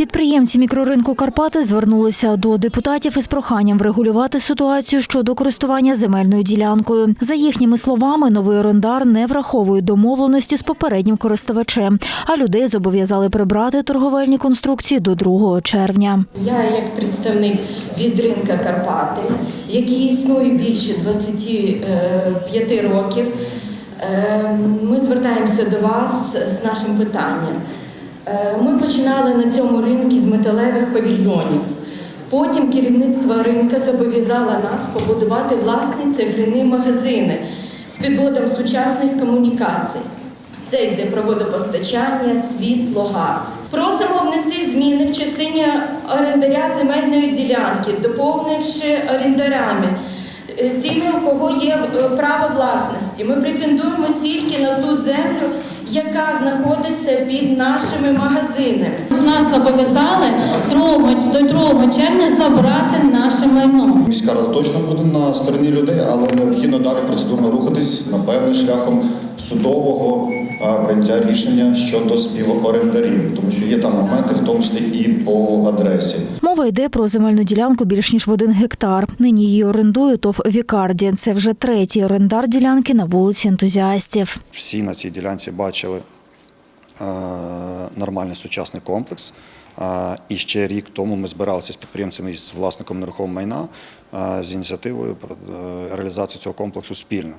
Підприємці мікроринку Карпати звернулися до депутатів із проханням врегулювати ситуацію щодо користування земельною ділянкою. За їхніми словами, новий орендар не враховує домовленості з попереднім користувачем, а людей зобов'язали прибрати торговельні конструкції до 2 червня. Я як представник від ринка Карпати, який існує більше 25 років, е, ми звертаємося до вас з нашим питанням. Е, Ми починали на цьому ринку з металевих павільйонів. Потім керівництво ринку зобов'язало нас побудувати власні цегляні магазини з підводом сучасних комунікацій. Це йде про водопостачання, світло, газ. Просимо внести зміни в частині орендаря земельної ділянки, доповнивши орендарями е, тими, у кого є е, право власності. Ми претендуємо тільки на ту землю, яка знаходиться під нашими магазинами. Нас зобов'язали до 2 червня забрати наше майно. Міська рада точно буде на стороні людей, але необхідно далі процедурно рухатись напевне шляхом судового прийняття рішення щодо співорендарів, тому що є там моменти, в тому числі і по адресі. Мова йде про земельну ділянку більш ніж в один гектар. Нині її орендує ТОВ Вікарді. Це вже третій орендар ділянки на вулиці ентузіастів. Всі на цій ділянці бачили е, нормальний сучасний комплекс. Е, І ще рік тому ми збиралися з підприємцями і з власником нерухомого майна е, з ініціативою про реалізацію цього комплексу спільно.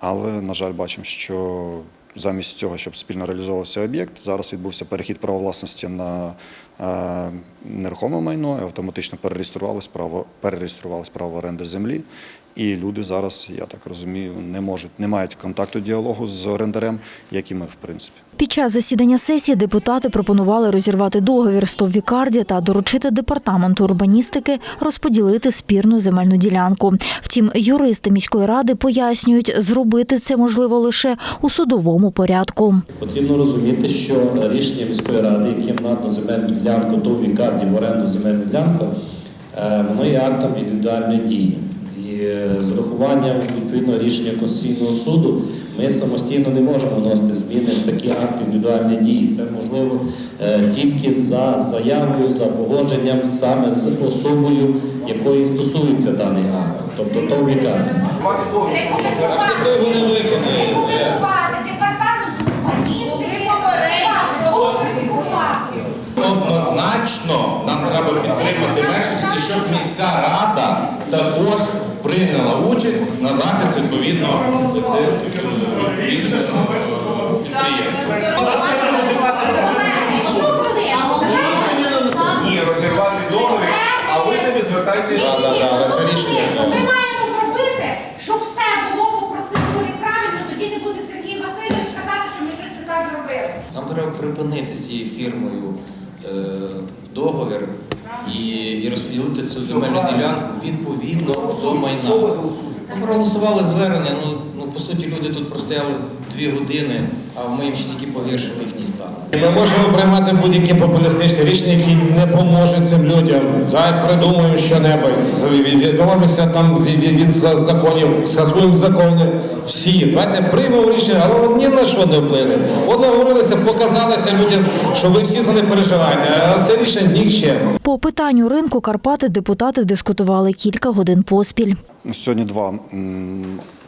Але, на жаль, бачимо, що замість цього, щоб спільно реалізовувався об'єкт, зараз відбувся перехід права власності на нерухоме майно і автоматично перереєструвалось право, перереєструвалось право оренди землі. І люди зараз, я так розумію, не можуть, не мають контакту діалогу з орендарем, як і ми, в принципі. Під час засідання сесії депутати пропонували розірвати договір з Товвікарді та доручити департаменту урбаністики розподілити спірну земельну ділянку. Втім, юристи міської ради пояснюють, зробити це можливо лише у судовому порядку. Потрібно розуміти, що рішення міської ради, яким надано земельну ділянку до вікарді в оренду земельну ділянку, е, воно є актом індивідуальної дії. І е, з урахуванням відповідного рішення Конституційного суду ми самостійно не можемо вносити зміни в такі акти індивідуальної дії. Це можливо е, тільки за заявою, за погодженням саме з особою, якої стосується даний акт, тобто то вікарді. Однозначно нам треба підтримати мешканців, і щоб міська рада також прийняла участь на захист відповідно цих підприємців. Ні, розірвати договір, а ви собі звертайтеся. Ми маємо зробити, щоб все було по процедурі правильно, тоді не буде Сергій Васильович казати, що ми щось не так зробили. Нам треба припинити з цією фірмою е, договір і, і розподілити цю земельну ділянку відповідно до майна. Проголосували звернення. Ну, ну по суті, люди тут простояли дві години, а ми їм ще тільки погіршили їхній стан. Ми можемо приймати будь-які популістичні рішення, які не поможуть цим людям. Зараз придумаємо щонебудь, відмовимося там від, від, від законів, скасуємо закони. Всі. Давайте приймемо рішення, але ні на що не вплине. От наговорилися, показалося людям, що ви всі за них переживаєте, а це рішення нікчемне. По питанню ринку Карпати депутати дискутували кілька годин поспіль. Сьогодні два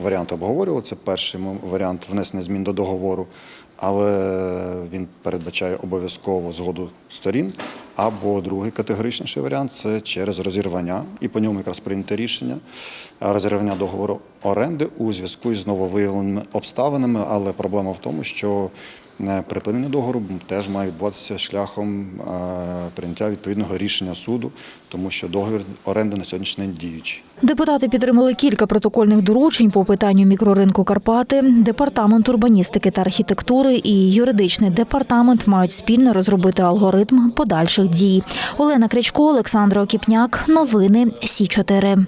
варіанти обговорювали. Це перший варіант внесення змін до договору, але він передбачає обов'язково згоду сторін. Або другий категоричніший варіант це через розірвання, і по ньому якраз прийнято рішення розірвання договору оренди у зв'язку із нововиявленими обставинами. Але проблема в тому, що припинення договору теж має відбуватися шляхом е, прийняття відповідного рішення суду, тому що договір оренди на сьогоднішній день діючий. Депутати підтримали кілька протокольних доручень по питанню мікроринку Карпати. Департамент урбаністики та архітектури і юридичний департамент мають спільно розробити алгоритм подальших дій. Олена Крячко, Олександра Окіпняк. Новини Сі 4